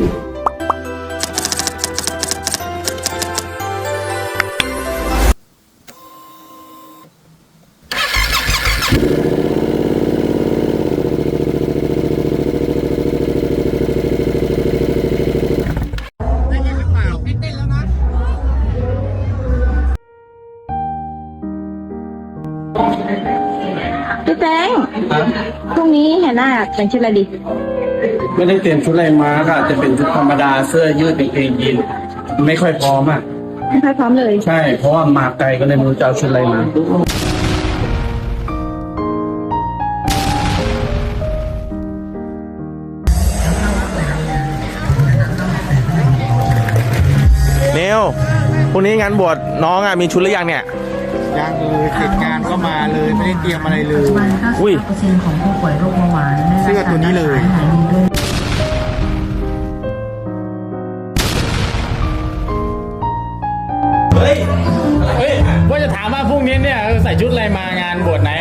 พี่แจ้งพรุ่งนี้เห็นหน้าเป็นชื่ออะไรดี ไม่ได้เตรียมชุดอะไรมาก็อาจจะเป็นชุดธรรมดาเสื้อยืดกางเกงยีนไม่ค่อยพร้อมอะ ไม่ค่อยพร้อมเลย ใช่ เพราะว่ามาไกลก็เลยไม่รู้จะเอาชุดอะไรมานิวพรุ่งนี้งานบวชน้องอะมีชุดหรือยังเนี่ย ยังเลยเสร็จงานก็มาเลยไม่ได้เตรียมอะไรเลยอุ้ย99%ของผู้ป่วยโรคเบาหวานได้รับเสื้อตัวนี้เลยการรักษาหายดีด้วย จะถามว่าพรุ่งนี้เนี่ยใส่ชุดอะไรมางานบวชไหน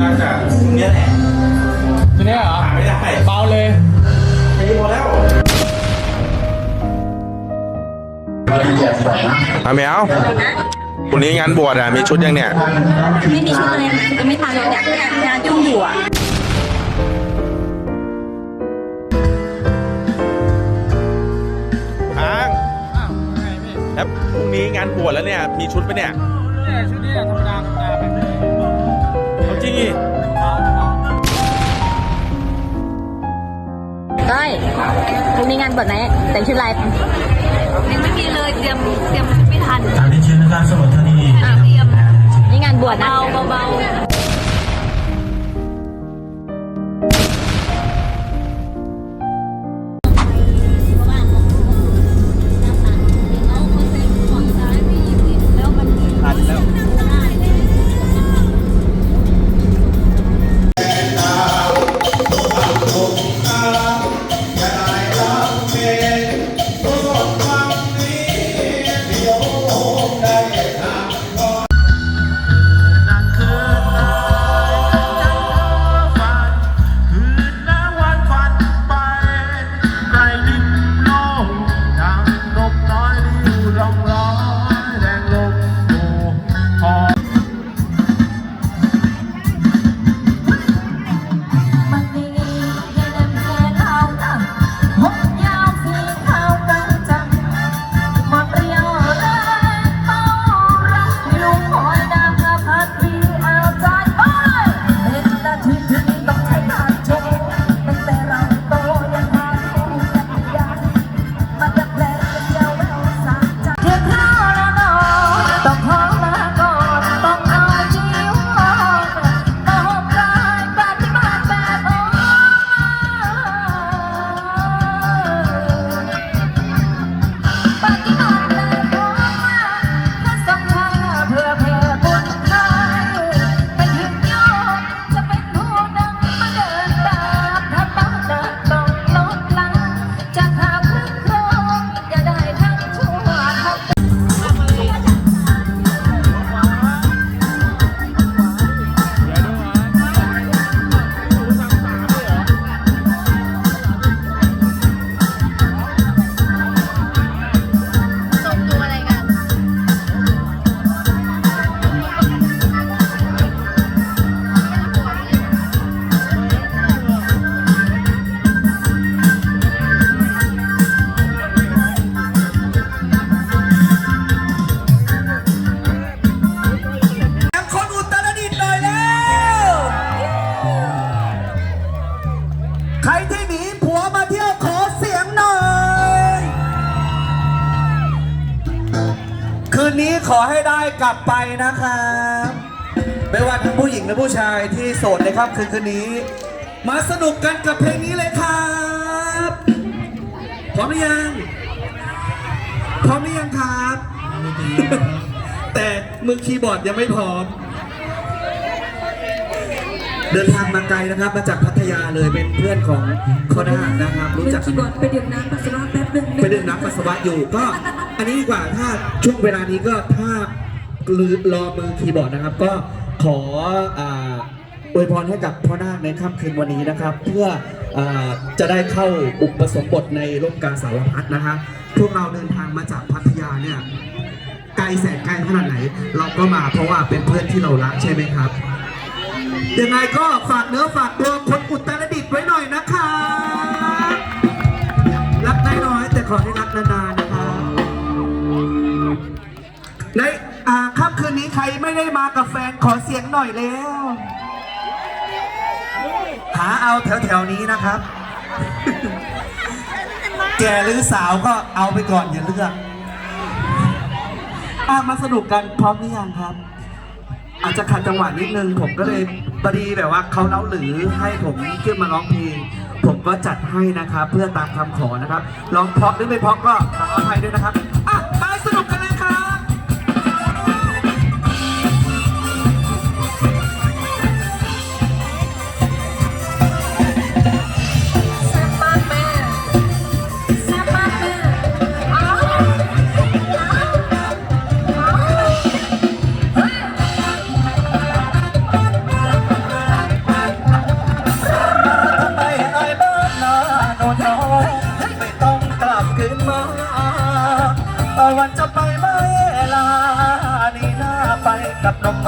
น่าจะพรุ่งนี้แหละชุดนี้เหรอไม่ได้เบาเลยแค่นี้พอแล้วอาแมวพรุ่งนี้งานบวชอะมีชุดยังเนี่ย ไม่มีชุดอะไรจะไม่ทันหรอกเนี่ยงานยุ่งอยู่อะ แล้วพรุ่งนี้งานบวชแล้วเนี่ย มีชุดไหมเนี่ยชุดนี้ธรรมดาธรรมดาแบบนี้เอาจริงดิก้อยพรุ่งนี้งานบวชไหนแต่งชุดอะไรยังไม่มีเลยเตรียมเตรียมไม่ทันตามที่เชิญนะครับสมุทรธานีอะเตรียมนี่งานบวชนะเบาเบา คืนนี้ขอให้ได้กลับไปนะครับไม่ว่าทั้งผู้หญิงและผู้ชายที่โสดเลยครับคืนคืนนี้ มาสนุกกันกับเพลงนี้เลยครับพร้อมหรือยังพร้อมหรือยังครับ แต่มือคีย์บอร์ดยังไม่พร้อม เดินทางมาไกลนะครับ มาจากพัทยาเลยเป็นเพื่อนของคอน้านะครับ รู้จักกันไปดื่มน้ำปัสสาวะแป๊บนึงไปดื่มน้ำปัสสาวะอยู่ก็ อันนี้ดีกว่าถ้าช่วงเวลานี้ก็ถ้ากลืนรอมือคีย์บอร์ดนะครับ ก็ขออวยพรให้กับพ่อนาคในค่ำคืนวันนี้นะครับ เพื่อจะได้เข้าอุปสมบทในร่มกาสาวพัดนะฮะพวกเราเดินทางมาจากพัทยาเนี่ยไกลแสนไกลขนาดไหน เราก็มาเพราะว่าเป็นเพื่อนที่เรารักใช่ไหมครับ ยังไงก็ฝากเนื้อฝากตัวคนอุตรดิตถ์ไว้หน่อยนะคะ รักได้น้อยแต่ขอให้รักนานๆนะคะในอ่าค่ำคืนนี้ใครไม่ได้มากับแฟนขอเสียงหน่อยแล้ว หาเอาแถวๆนี้นะครับ แกหรือสาวก็เอาไปก่อนอย่าเลือกอะมาสนุกกันพร้อมหรือยังครับ อาจจะขัดจังหวะนิดนึง ผมก็เลยปรีแบบว่าเขาเล่าหรือให้ผมขึ้นมาร้องเพลง ผมก็จัดให้นะครับ เพื่อตามคำขอนะครับร้องเพราะหรือไม่เพราะก็ขออภัยด้วยนะครับ วันจะไปไหมลานี่น่าไปกับนม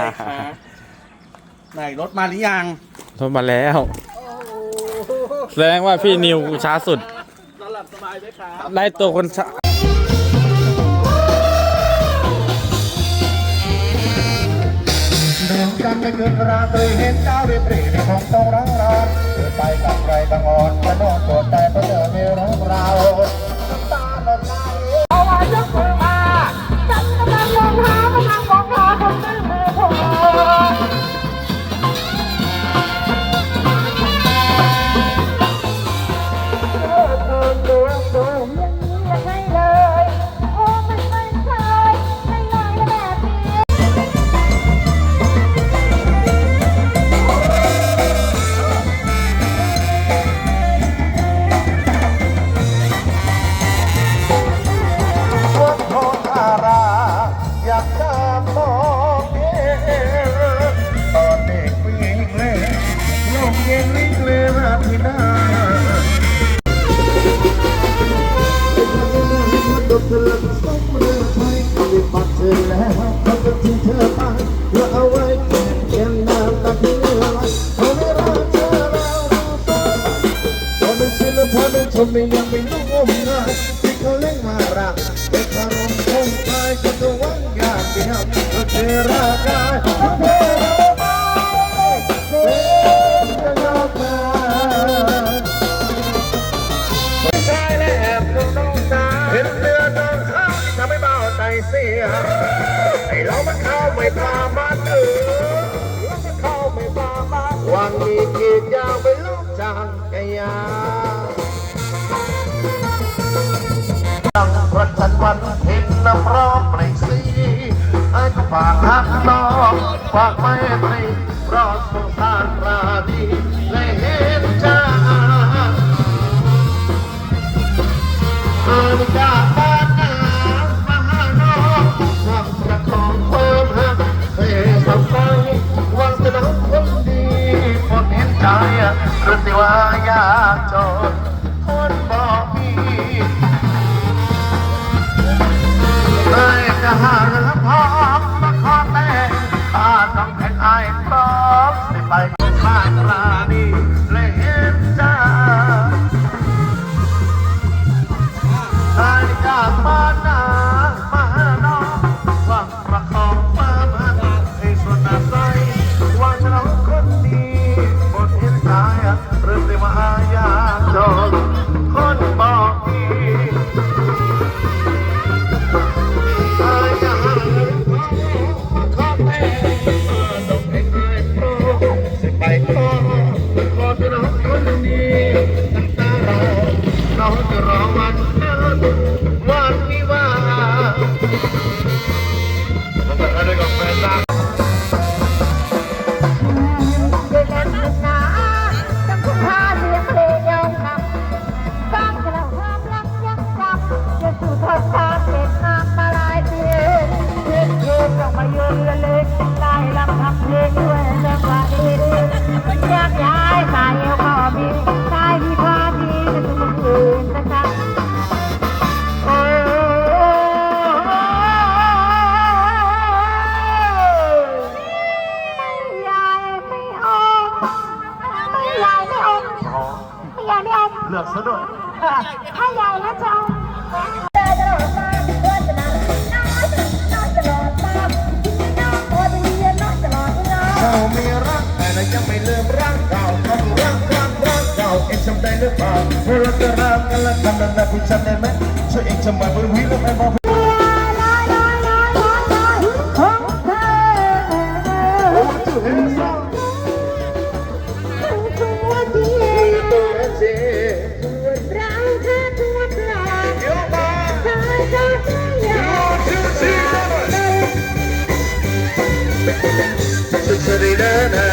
อคะไหนรถมาหรือยังรถมาแล้ว แสดงว่าพี่นิวช้าสุดนหลับสบายไหมครับ ได้ตัวคนช้าเดิไม่เกินราตรีเห็นเจ้เรียบเรียบคงต้องร้งรานเดินไปกับใครบางอ่อนพะนอนปวดใจ ไอ้เรามันเข้าไม่ปลามานเออเรามันเข้าไม่ปลามาวางมีกีดยาวไปลูกจังกยาดังประจันวันเห็นน้ำร้อมเปล่สีไอ้ก็ฝากหักน้องฝากไม่ปรี ใจรู้สิว่ายากจนคนบ่มีเลยจะหาเงินพร้อมมาขอแต่ข้าต้องเป็นไอ้ต้องสิไปบ้านเรา to eat my bài we quý lắm em bao Sitting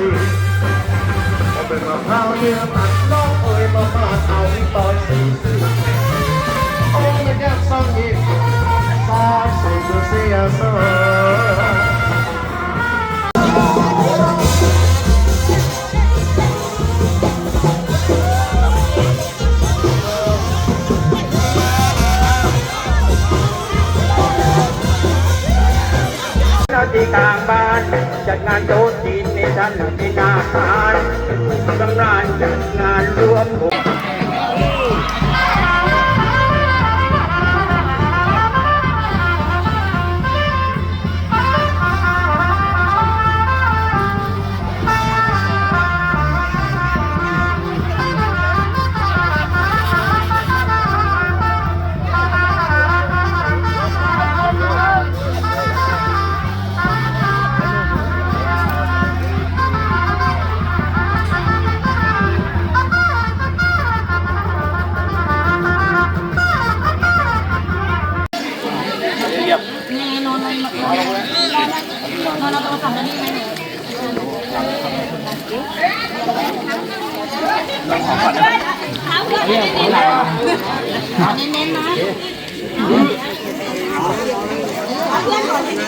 chi Một bên mà phao như ơi mà mà thao đi tới xì Ôm cái đẹp sang nhịp Sao xì cứ xì à sơ Hãy subscribe cho kênh Ghiền Mì Gõ Để không bỏ lỡ những video hấp dẫn านจัดงานโต๊ะจีนในท่านในนาคารสำราญจัดงานรวมผม โอ้ไม่แก้วสองอี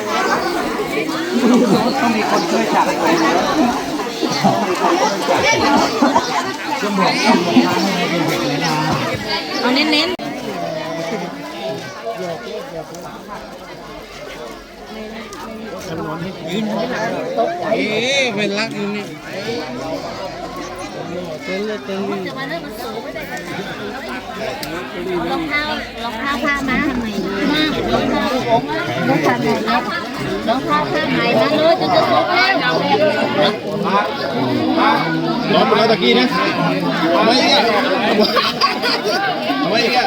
กสามสี่ตัวเสียเสมอนาที่กลางบ้านจัดงานโต๊ะจีนใน เต็นที่นาคารสำราญจัดงานรวมผมเอาเน้นๆรองเท้ารองเท้าผ้ามาทำไมมากรองเท้ารองเท้าไหนนะรองเท้าผ้าไหมมาเลยจะจะสุกแล้วรอไปแล้วตะกี้นะทำไมอีกอะทำไมอีกอะ